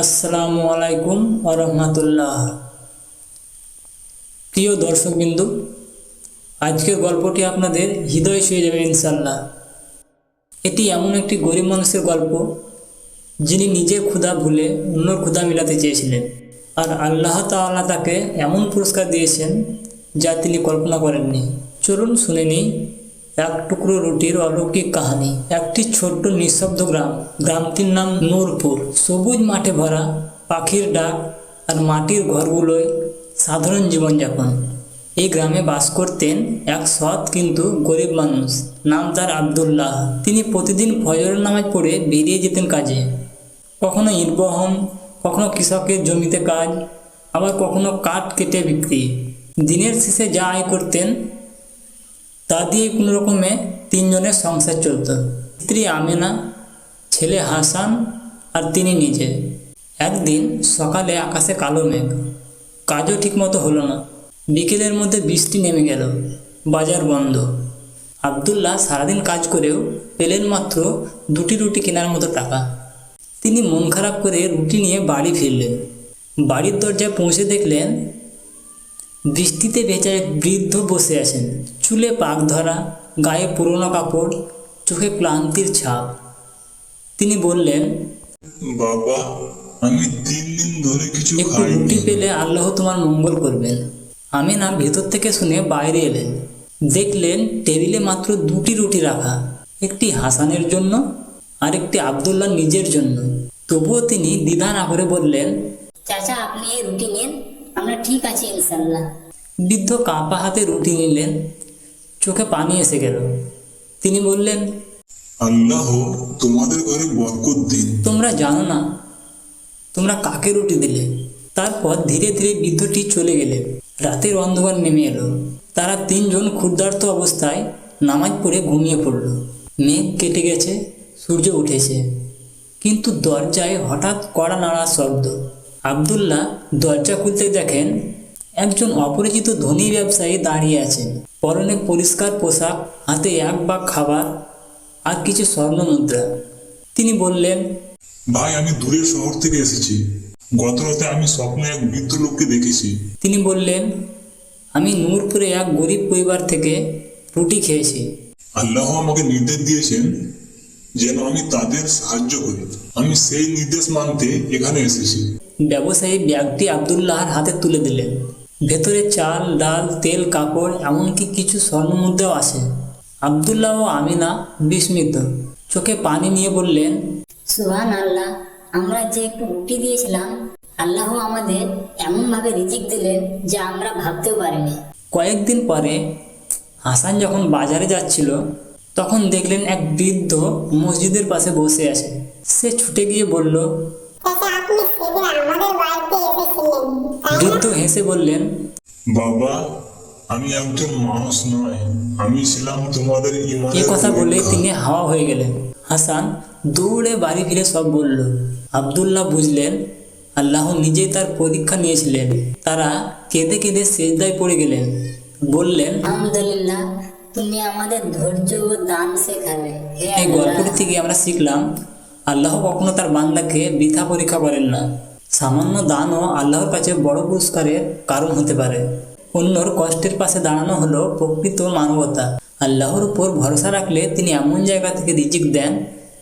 আসসালামু আলাইকুম আরহামতুল্লাহ প্রিয় দর্শকবিন্দু, আজকের গল্পটি আপনাদের হৃদয় ছুঁয়ে যাবে ইনশাল্লাহ এটি এমন একটি গরিব মানুষের গল্প, যিনি নিজের ক্ষুধা ভুলে অন্যর ক্ষুধা মেটাতে চেয়েছিলেন। আর আল্লাহ তাআলা তাকে এমন পুরস্কার দিয়েছেন, যা তিনি কল্পনা করেননি। চলুন শুনে নিই এক টুকরো রুটির অলৌকিক কাহিনী, একটি ছোট্ট নিঃশব্দ গ্রাম। গ্রামটির নাম নূরপুর। সবুজ মাঠে ভরা পাখির ডাক আর মাটির ঘরগুলোয় সাধারণ জীবনযাপন। এই গ্রামে বাস করতেন এক সৎ কিন্তু গরিব মানুষ, নাম তার আবদুল্লাহ। তিনি প্রতিদিন ফজরের নামাজ পড়ে বেরিয়ে যেতেন কাজে। কখনো ইট বহন কখনো কৃষকের জমিতে কাজ, আবার কখনো কাঠ কেটে বিক্রি। দিনের শেষে যা আয় করতেন তা দিয়ে কোনো রকমে তিনজনের সংসার চলত। স্ত্রী আমেনা, ছেলে হাসান আর তিনি নিজে। একদিন সকালে আকাশে কালো মেঘ। কাজও ঠিকমতো হলো না। বিকেলের মধ্যে বৃষ্টি নেমে গেল। বাজার বন্ধ। আবদুল্লাহ সারাদিন কাজ করেও পেলেন মাত্র দুটি রুটি কেনার মতো টাকা। তিনি মন খারাপ করে রুটি নিয়ে বাড়ি ফিরলেন। বাড়ির দরজায় পৌঁছে দেখলেন, বৃষ্টিতে এক বৃদ্ধ বসে আছেন। চুলে পাক ধরা গায়ে পুরনো কাপড় চোখে ক্লান্তির ছাপ। তিনি বললেন বাবা আমি তিন দিন ধরে কিছু একটু খাইনি। রুটি পেলে আল্লাহ তোমার মঙ্গল করবেন। আমিনা ভেতর থেকে শুনে বাইরে এলেন। দেখলেন টেবিলে মাত্র দুটি রুটি রাখা একটি হাসানের জন্য আর একটি আবদুল্লাহ নিজের জন্য। তবুও তিনি দ্বিধা না করে বললেন চাচা আপনি এই রুটি নিন আমরা ঠিক আছি ইনশাল্লাহ বৃদ্ধ কাঁপা হাতে রুটি নিলেন। চোখে পানি এসে গেল। তিনি বললেন আল্লাহ তোমাদের ঘরে বরকত দিন। তোমরা জানো না তোমরা কাকে রুটি দিলে? তারপর ধীরে ধীরে বৃদ্ধটি চলে গেলে। রাতের অন্ধকার নেমে এলো। তারা তিনজন ক্ষুদ্রার্ত অবস্থায় নামাজ পড়ে ঘুমিয়ে পড়ল। মেঘ কেটে গেছে সূর্য উঠেছে। কিন্তু দরজায় হঠাৎ কড়া নাড়া শব্দ। আবদুল্লাহ দরজা খুলতে দেখেন একজন অপরিচিত ধনী ব্যবসায়ী দাঁড়িয়ে আছেন। পরনে পরিষ্কার পোশাক হাতে এক বাগ খাবার আর কিছু স্বর্ণ মুদ্রা তিনি বললেন ভাই আমি দূরের শহর থেকে এসেছি। গত রাতে আমি স্বপ্নে এক বৃদ্ধ লোককে দেখেছি। তিনি বললেন আমি নূরপুরে এক গরিব পরিবার থেকে রুটি খেয়েছি। আল্লাহ আমাকে নির্দেশ দিয়েছেন যেন আমি তাদের সাহায্য করি। আমি সেই নির্দেশ মানতে এখানে এসেছি। ব্যবসায়ী ব্যাগটি আবদুল্লাহর হাতে তুলে দিলেন। ভেতরে চাল ডাল তেল কাপড় এমনকি কিছু স্বর্ণমুদ্রাও আছে। আবদুল্লাহ ও আমিনা বিস্মিত। চোখে পানি নিয়ে বললেন সুহান আল্লাহ আমরা যে একটু রুটি দিয়েছিলাম আল্লাহ আমাদের এমনভাবে রিজিক দিলেন যা আমরা ভাবতেও পারিনি। কয়েকদিন পরে হাসান যখন বাজারে যাচ্ছিল তখন দেখলেন এক বৃদ্ধ মসজিদের পাশে বসে আছে। সে ছুটে গিয়ে বলল বৃদ্ধ হেসে বললেন বাবা আমি একজন মানুষ নয় আমি ছিলাম তোমাদের এ কথা বলে তিনি হাওয়া হয়ে গেলেন। হাসান দৌড়ে বাড়ি ফিরে সব বলল। আবদুল্লাহ বুঝলেন আল্লাহ নিজেই তার পরীক্ষা নিয়েছিলেন। তারা কেঁদে কেঁদে সেজদায় পড়ে গেলেন। বললেন আলহামদুলিল্লাহ তুমি আমাদের ধৈর্য ও দান শেখাবে। এই গল্পটি থেকে আমরা শিখলাম আল্লাহ কখনো তার বান্দাকে বৃথা পরীক্ষা করেন না। সামান্য দানও আল্লাহর কাছে বড় পুরস্কারের কারণ হতে পারে। অন্যর কষ্টের পাশে দাঁড়ানো হলো প্রকৃত মানবতা। আল্লাহর উপর ভরসা রাখলে তিনি এমন জায়গা থেকে রিজিক দেন,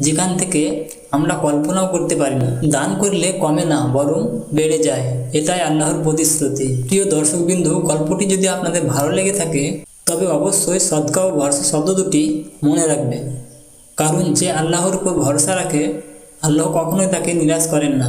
যেখান থেকে আমরা কল্পনাও করতে পারি না। দান করলে কমে না, বরং বেড়ে যায়। এটাই আল্লাহর প্রতিশ্রুতি। প্রিয় দর্শকবিন্দু, গল্পটি যদি আপনাদের ভালো লেগে থাকে, তবে অবশ্যই সদকা ও ভরসা শব্দ দুটি মনে রাখবে। কারণ যে আল্লাহর উপর ভরসা রাখে, আল্লাহ কখনোই তাকে নিরাশ করেন না।